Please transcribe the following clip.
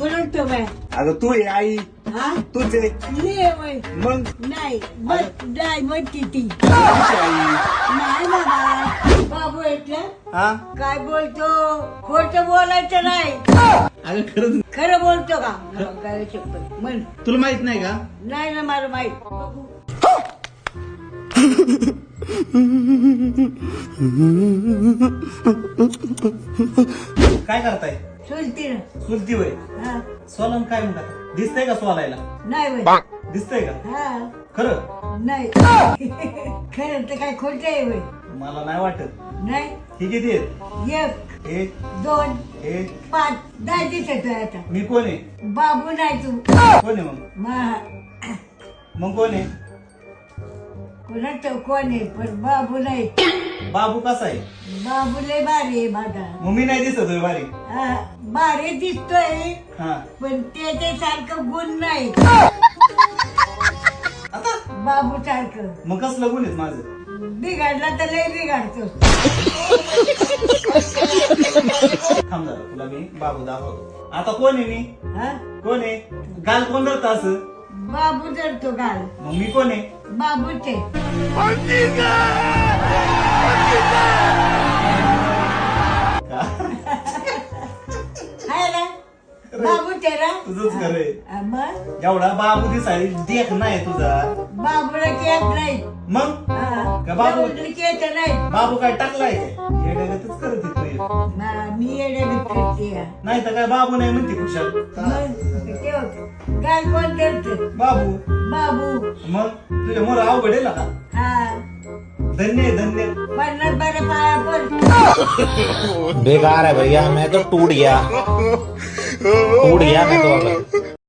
Bye. अगं तू आहे आई. हा? तूच आहे ले वय. मग? नाही मग नाही म्हणती ती तुझी आई. नाही बाबा. बाबू म्हटलं हा? काय बोलतो? खोट बोलायचं नाही. अगं खरंच खरं बोलतो का? काय शपथ म्हण. तुला माहीत नाही का? नाही ना मला माहीत. बघू. काय करताय? चुलती चुलती वय. हा. सोलन काय म्हणतात? दिसतंय का सोलायला? नाही वय. दिसतंय का? हा. खरं? नाही. खरं तर काय खोट आहे वय. मला नाही वाटत. नाही? हे किती आहेत? एक एक दोन एक. पाच. दहा दिसत आता. मी कोण आहे? बाबू नाही तू. कोण आहे मग? मा- मग कोण आहे? कोणाचं कोण आहे? पण बाबू नाही. बाबू कसा आहे? बाबू लय भारी आहे माझा मग मी नाही दिसत होय बारी हा, भारी दिसतोय हा. पण त्याच्यासारखं गुण नाही. आता? बाबू सारखं. मग कसलं गुण आहेत माझं? बिघडला तर लय बिघडतो. थांब जरा तुला मी बाबू दाखवतो. आता कोण आहे मी? हा? कोण आहे? गाल कोण धरतं असं? बाबू जरतो गाल. मग मी कोण आहे? बाबूचे. तुझंच खरं आहे. मग? एवढा बाबू दिसायला देख नाही तुझा. बाबूला केत नाही. मग? हा, का बाबू? बाबूला केत नाही. बाबू काय टाकलाय? काय येड्यागतच करत आहे तू. हे. मा- मी येणे करते. नाही तर काय बाबू नाही म्हणते कुशाल मग. गाल कोण धरत? बाबू. बाबू. मग? तुझ्या मोर अवघड आहे ना? हा. धन्य आहे, धन्य. पन्नास बारा पाया पण बेकार है भैया मैं तो टूट गया। टूट गया मैं तो अब।